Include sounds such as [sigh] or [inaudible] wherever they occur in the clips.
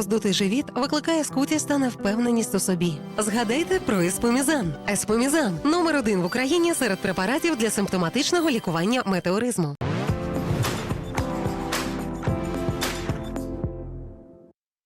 роздутий живіт викликає скутість та невпевненість у собі. Згадайте про еспомізан. Еспомізан номер один в Україні серед препаратів для симптоматичного лікування метеоризму.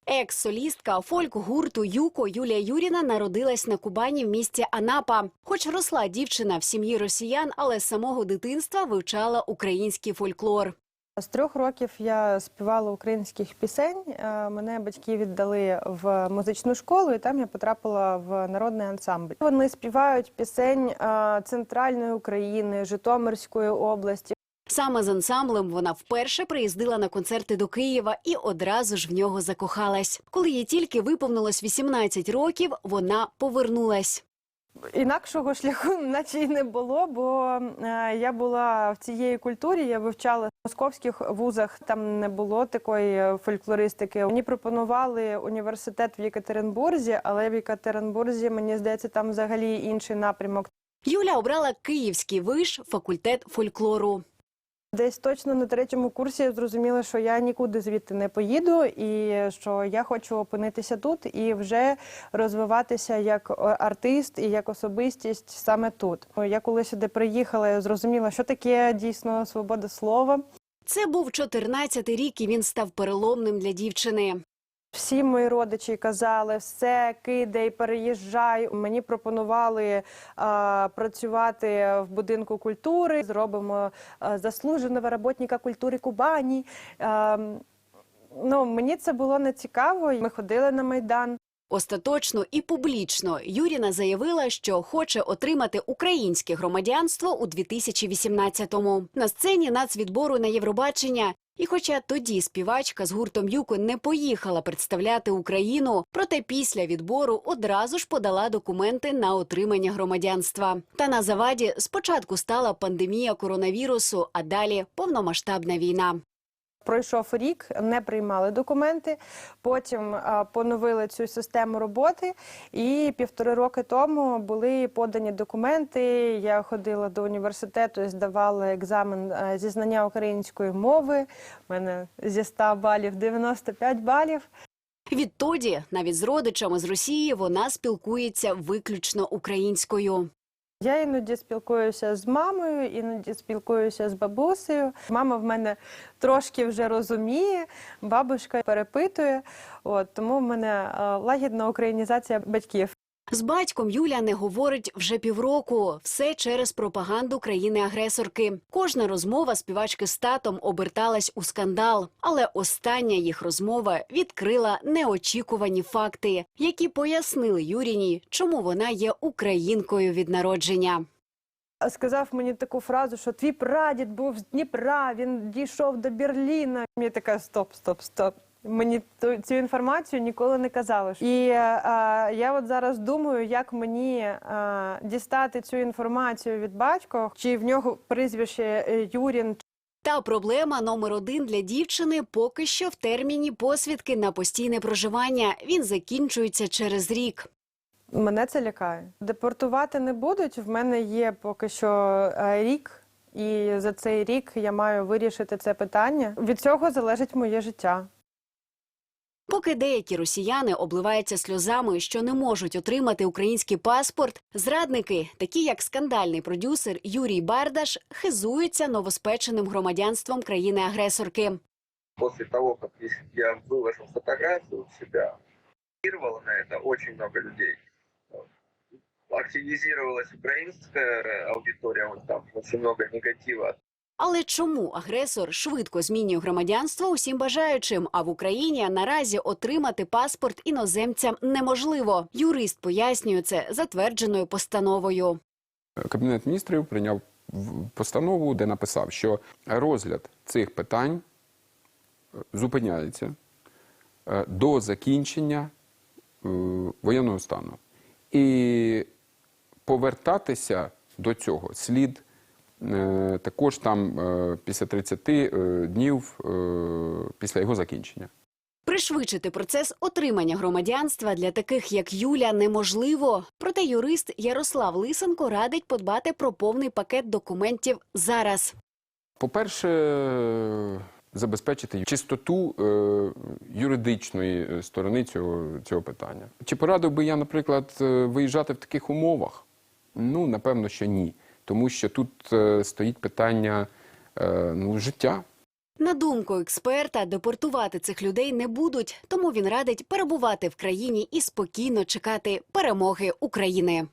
Екс-солістка фольк-гурту Юко Юлія Юріна народилась на Кубані в місті Анапа. Хоч росла дівчина в сім'ї росіян, але з самого дитинства вивчала український фольклор. З трьох років я співала українських пісень. Е, Мене батьки віддали в музичну школу, і там я потрапила в народний ансамбль. Вони співають пісень е, центральної України, Житомирської області. Саме з ансамблем вона вперше приїздила на концерти до Києва і одразу ж в нього закохалась. Коли їй тільки виповнилось 18 років, вона повернулась. Інакшого шляху, [laughs] наче й не було, бо е, я була в цієї культурі. Я вивчала в московських вузах. Там не було такої фольклористики. Мені пропонували університет в Єкатеринбурзі, але в Єкатеринбурзі мені здається, там взагалі інший напрямок. Юля обрала Київський виш, факультет фольклору. Десь точно на третьому курсі я зрозуміла, що я нікуди звідти не поїду, і що я хочу опинитися тут і вже розвиватися як е, артист і як особистість саме тут. Я коли сюди приїхала, я зрозуміла, що таке дійсно свобода слова. Це був 14-й рік, і він став переломним для дівчини. Всі мої родичі казали, все кидай, переїжджай. Мені пропонували е, працювати в будинку культури. Зробимо е, заслуженого роботника культури Кубані. Е, ну, мені це було не цікаво. Ми ходили на майдан. Остаточно і публічно Юріна заявила, що хоче отримати українське громадянство у 2018-му. На сцені нацвідбору на Євробачення. І хоча тоді співачка з гуртом Юко не поїхала представляти Україну, проте після відбору одразу ж подала документи на отримання громадянства. Та на заваді спочатку стала пандемія коронавірусу, а далі повномасштабна війна. Пройшов рік, не приймали документи. Потім а, поновили цю систему роботи. І півтори роки тому були подані документи. Я ходила до університету, здавала екзамен а, зі знання української мови. У мене зі 100 балів 95 балів. Відтоді, навіть з родичами з Росії, вона спілкується виключно українською. Я іноді спілкуюся з мамою, іноді спілкуюся з бабусею. Мама в мене трошки вже розуміє, бабушка перепитує. От тому в мене лагідна українізація батьків. З батьком Юля не говорить вже півроку. Все через пропаганду країни-агресорки. Кожна розмова співачки з татом оберталась у скандал. Але остання їх розмова відкрила неочікувані факти, які пояснили Юріні, чому вона є українкою від народження. сказав мені таку фразу, що твій прадід був з Дніпра, він дійшов до Берліна. Мені така стоп, стоп, стоп. Мені ту- цю інформацію ніколи не казали. І е, я от зараз думаю, як мені е, дістати цю інформацію від батька, чи в нього прізвище е, Юрін, Та проблема номер один для дівчини поки що в терміні посвідки на постійне проживання. Він закінчується через рік. Мене це лякає. Депортувати не будуть. В мене є поки що е, рік, і за цей рік я маю вирішити це питання. Від цього залежить моє життя. Поки деякі росіяни обливаються сльозами, що не можуть отримати український паспорт, зрадники, такі як скандальний продюсер Юрій Бардаш, хизуються новоспеченим громадянством країни-агресорки. после того, если я выложил фотографию себя, реагировало на это очень много людей. Активизировалась украинская аудитория, вот там очень много негатива. Але чому агресор швидко змінює громадянство усім бажаючим? А в Україні наразі отримати паспорт іноземцям неможливо. Юрист пояснює це затвердженою постановою. Кабінет міністрів прийняв постанову, де написав, що розгляд цих питань е, зупиняється е, до закінчення е, воєнного стану. І повертатися до цього слід також там е, після 30 е, днів е, після його закінчення. Пришвидшити процес отримання громадянства для таких як Юля неможливо. Проте юрист Ярослав Лисенко радить подбати про повний пакет документів зараз. По-перше, забезпечити чистоту е, юридичної е, сторони цього, цього питання. Чи порадив би я, наприклад, е, виїжджати в таких умовах? Ну, напевно, що ні. Тому що тут е, стоїть питання е, ну, життя. На думку експерта, депортувати цих людей не будуть, тому він радить перебувати в країні і спокійно чекати перемоги України.